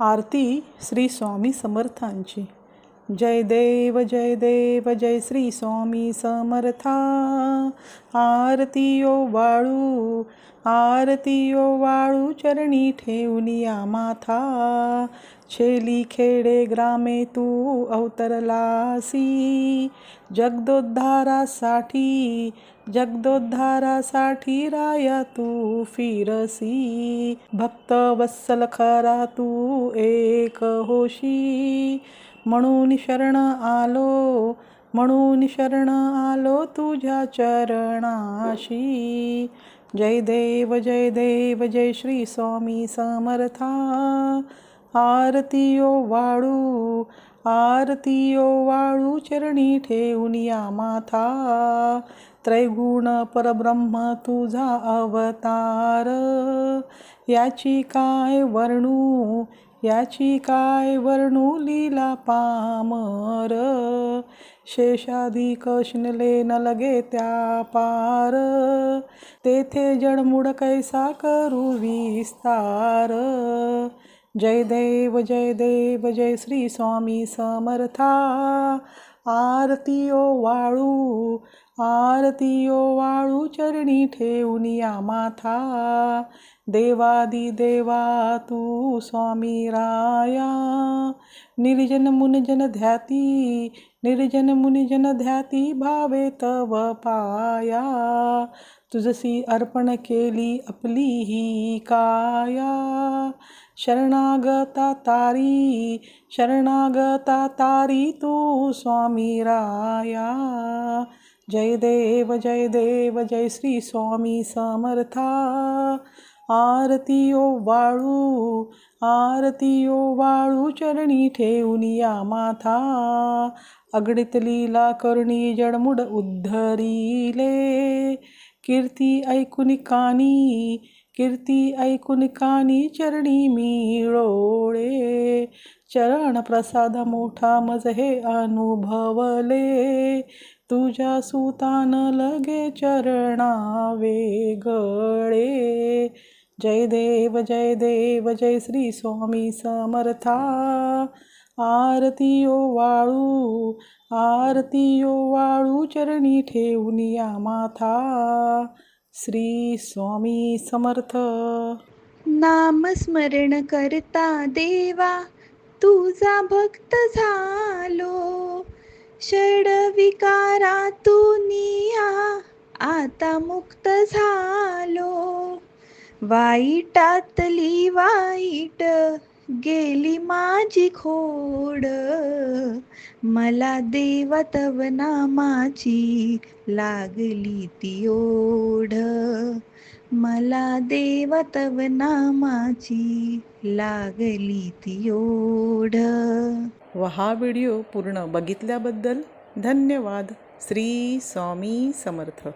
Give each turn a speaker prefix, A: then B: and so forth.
A: आरती श्री स्वामी समर्थांची. जय देव जय देव जय श्री स्वामी समर्था. आरतीयो वाळू आरतीयो वाळू चरणी ठेवनिया माथा. छेली खेडे ग्रामे तू अवतरलासी. जगदोद्धारासाठी जगदोद्धारासाठी राया तू फिरसी. भक्त वत्सल खरा तू एक होशी. म्हणून शरण आलो म्हणून शरण आलो तुझ्या चरणाशी. जय देव जय देव जय श्री स्वामी समर्था. आरतीयो वाळू आरतीयो वाळू चरणी ठेवून या माथा. त्रैगुण परब्रह्म तुझा अवतार. याची काय वर्णू याची काय वर्णू लीला पामर? शेषाधिक शिनले न लगे त्या पार. तेथे जडमुड कैसा करू विस्तार? जय देव जय देव जय श्री स्वामी समर्था. आरतीयो वाळू आरतीयो वाळू चरणी ठेवून या माथा. देवादी देवा तू स्वामी राया. निर्जन मुनजन ध्याती निर्जन मुनिजन ध्याती भावे तव पाया. तुझसी अर्पण केली आपली ही काया. शरणागता तारी शरणागता तारी तू स्वामी राया. जय देव जय देव जय श्री स्वामी समर्था. आरतीयो वाळू आरतीयो वाळू चरणी ठेवून या माथा. अगणित लीला करुणी जडमुड उद्धरिले. कीर्ती ऐकून कानी कीर्ती ऐकून कानी चरणी मिळोळे चरण प्रसाद मोठा मज हे अनुभवले. तुझ्या सुतान लगे चरणा वेगळे जय देव जय देव जय श्री स्वामी समर्था. आरती वाळू आरती वाळू चरणी ठेवून या माथा. श्री स्वामी समर्थ.
B: नामस्मरण करता देवा तुझा भक्त झालो. षड विकारातून आता मुक्त झालो. वाईटातली वाईट गेली माझी खोड. मला देवा तव नामाची लागली ती ओढ. मला देवा तव नामाची लागली ती ओढ.
A: व हा व्हिडिओ पूर्ण बघितल्याबद्दल धन्यवाद. श्री स्वामी समर्थ.